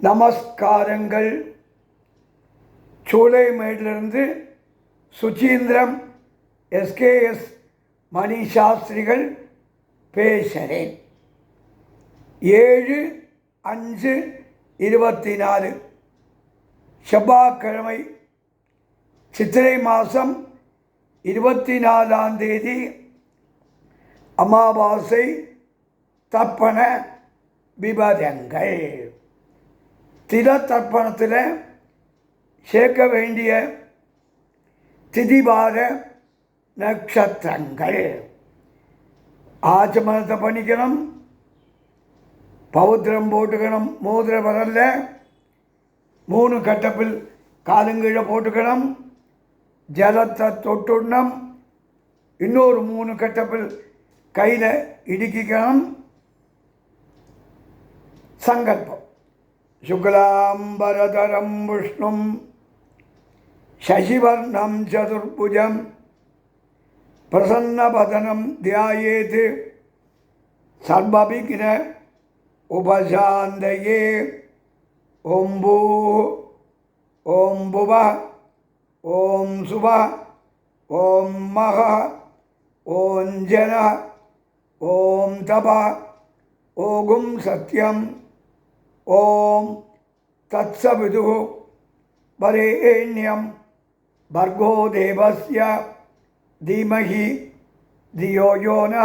நமஸ்காரங்கள். சூளைமேடிலிருந்து சுச்சீந்திரம் எஸ்கேஎஸ் மணி சாஸ்திரிகள் பேசுகிறேன் ஏழு அஞ்சு இருபத்தி நாலு செவ்வாய்க்கிழமை சித்திரை மாதம் இருபத்தி நாலாம் தேதி அமாவாசை தப்பன விபதங்கள் தில தர்ப்பணத்தில் சேர்க்க வேண்டிய திதிவார நட்சத்திரங்கள் ஆச்சமனத்தை பண்ணிக்கணும். பௌத்திரம் போட்டுக்கணும். மோதிர வரல மூணு கட்டப்பில் காலுங்கீழ போட்டுக்கணும். ஜலத்தை தொட்டுடணும். இன்னொரு மூணு கட்டப்பில் கையில் இடுக்கிக்கணும். சங்கல்பம். சுக்லாம்பரதரம் விஷ்ணும் சசிவர்ணம் சதுர்புஜம் பிரசன்னபதனம் தியாயேத் சர்வபிக்ன உபசாந்தயே ஓம் பூ ஓம் புவ ஓம் சுப ஓம் மக ஓம் ஜன ஓம் தப ஓகும் சத்யம் ഓം തത്സവിതു വരേണ്യം ഭർഗോദേവസ്യ ധീമഹി ധിയോ യോ ന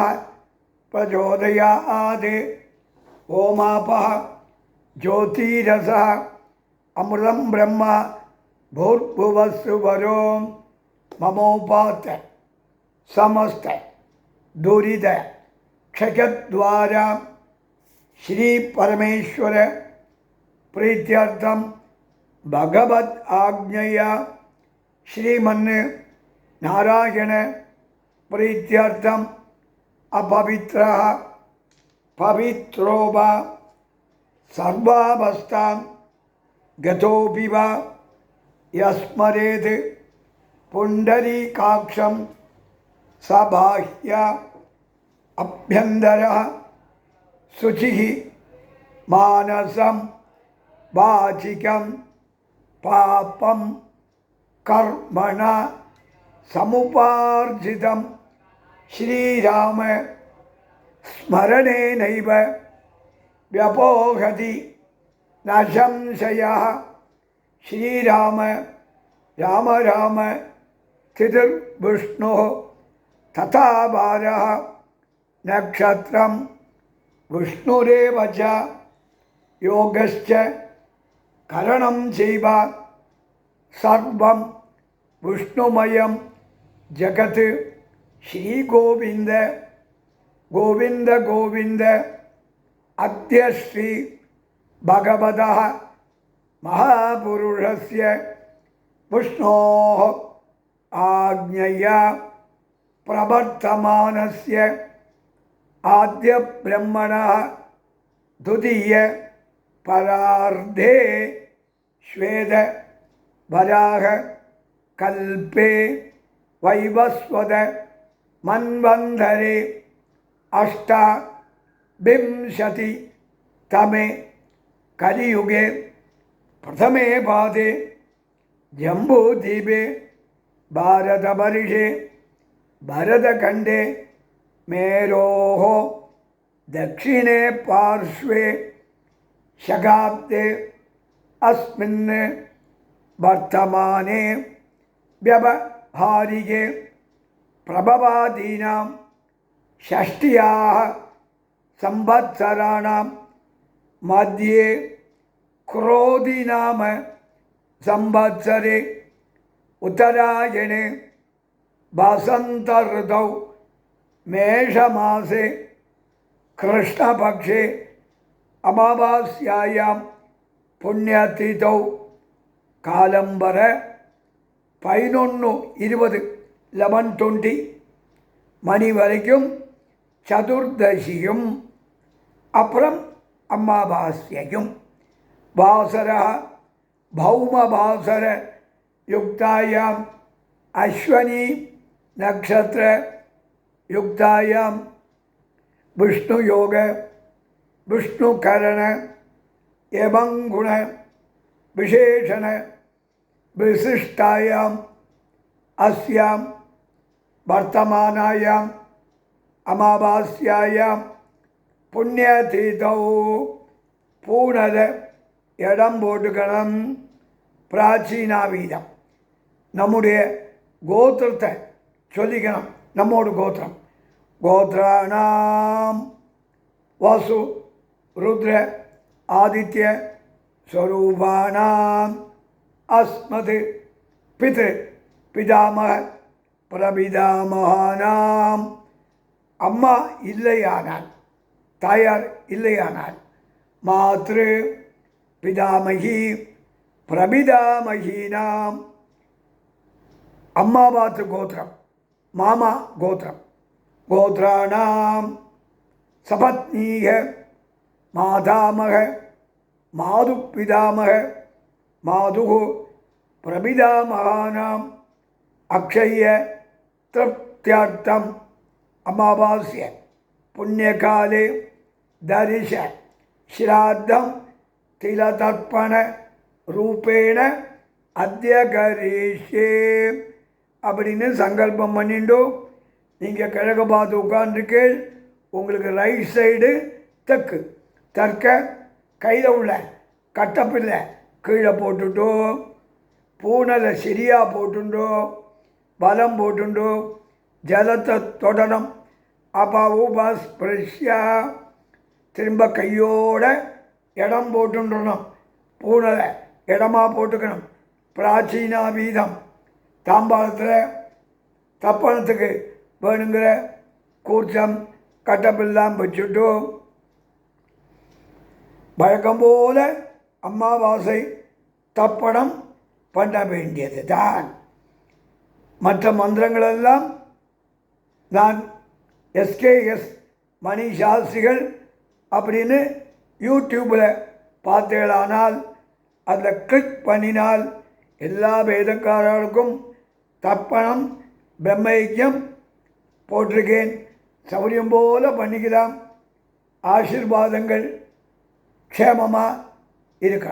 പ്രചോദയാത് ഓമാപ ജ്യോതിരസ അമൃതം ബ്രഹ്മ ഭൂർഭുവസ്സു വരോ മമോപാത്ത സമസ്ത ദുരിത ക്ഷകദ്വാര ശ്രീ പരമേശ്വര ಪ್ರೀತ್ಯರ್ಥಂ ಭಗವದ್ ಆಗ್ನೆಯ ಶ್ರೀಮನ್ ನಾರಾಯಣ ಪ್ರೀತ್ಯರ್ಥಂ ಅಪವಿತ್ರ ಪವಿತ್ರೋಬ ಸರ್ವಾವಸ್ಥಾಂ ಗತೋಪಿವ ಯಸ್ಮರೇತ್ ಪುಂಡರೀಕಾಕ್ಷಂ ಸ ಬಾಹ್ಯ ಅಭ್ಯಂತರ ಶುಚಿ ಮಾನಸಂ വാചികം പാപം കർമ്മണ സമുപാർജിതം ശ്രീരാമ സ്മരണേനൈവ വ്യപോഹതി നശംശയ ശ്രീരാമ രാമ രാമ തിരുർവിഷ്ണു തഥാഭാര നക്ഷത്രം വിഷ്ണുരേവ യോഗശ്ച கரணம் செய்வா. சர்வம் விஷ்ணுமயம் ஜகத்து. ஸ்ரீ கோவிந்த கோவிந்த. கோவிந்த அத்திய ஸ்ரீ பகவத. மகாபுருஷஸ்ய விஷ்ணோ ஆக்ஞயா. பிரவர்த்தமானஸ்ய ஆத்திய பிரம்மண துதிய. பரார்த்தே. श्वेत वराह कल्पे वैवस्वत मन्वन्धरे तमे कलियुगे प्रथमे पादे जम्बूद्वीपे भारतवर्षे भरतखण्डे मेरोः दक्षिणे पार्श्वे शकाब्दे अस्मिन् वर्तमाने व्यवहारिके प्रभवादीनां षष्ट्याः संवत्सराणां मध्ये क्रोधिनाम संवत्सरे उत्तरायणे वसन्तऋतौ मेषमासे कृष्णपक्षे अमावास्यायां புண்ணியத்தீதௌ காலம் வர பதினொன்று இருபது லெவன் டுவெண்ட்டி மணி வரைக்கும் சதுர்தசியும் அப்புறம் அமாவாஸ்யையும் வாசர பௌமவாசர யுக்தாயாம் அஸ்வனி நக்ஷத்திர யுக்தாயாம் விஷ்ணு யோக விஷ்ணு கரண എവം ഗുണ വിശേഷണ വിശിഷ്ടായാം അസ്യാം വർത്തമാനായാം അമാവാസ്യായാം പുണ്യതീതൗ പൂണത് ഇടം പോട്ടുകളും പ്രാചീനാവീതം നമ്മുടെ ഗോത്രത്തെ ചൊല്ലിക്കണം നമ്മോട് ഗോത്രം. ഗോത്രാണാം വസു രുദ്ര ஆதித்ய ஸ்வரூபானாம் அஸ்மது பிது பிதாமக பிரபிதாமகானாம் அம்மா இல்லையானால் தாயார் இல்லையானால் மாத்ரு பிதாமகி பிரபிதாமகீனாம் அம்மா பாத்து கோத்திரம் மாமா கோத்திரம் கோத்ராணாம் சபத்னீக மாதாமக மாது பிதாமக மாதுகு பிரபிதாமகானாம் அக்ஷய திருப்தியார்த்தம் அமாவாசிய புண்ணியகாலே தரிச ஸ்ராத்தம் திலதர்ப்பண ரூபேண அத்தியகரீஷே. அப்படின்னு சங்கல்பம் பண்ணிண்டோ நீங்கள் கிழக்கு பார்த்து உட்காந்துருக்கு உங்களுக்கு ரைட் சைடு தெற்கு. தற்க கையில் உள்ள கட்டப்பில்லை கீழே போட்டுட்டோ பூனலை சரியாக போட்டுண்டோ பலம் போட்டுண்டோ ஜலத்தை தொடரும் அப்பா உபஸ்பிரஷ்யா திரும்ப கையோட இடம் போட்டுன்றணும் பூனலை இடமா போட்டுக்கணும். பிராச்சீனா வீதம். தாம்பாளத்தில் தப்பணத்துக்கு வேணுங்கிற கூச்சம் கட்டப்பெல்லாம் வச்சுட்டும். வழக்கம் போல அமாவாசை தப்பணம் பண்ண வேண்டியது தான் மற்ற மந்திரங்களெல்லாம் நான் எஸ்கேஎஸ் மணி சாஸ்திரிகள் அப்படின்னு யூடியூப்பில் பார்த்தீங்களானால் அதில் கிளிக் பண்ணினால் எல்லா வேதக்காரர்களுக்கும் தர்ப்பணம் பிரம்மைக்கியம் போட்டிருக்கேன். சௌரியம் போல பண்ணிக்கலாம். ஆசிர்வாதங்கள் క్షేమమా ఇరుక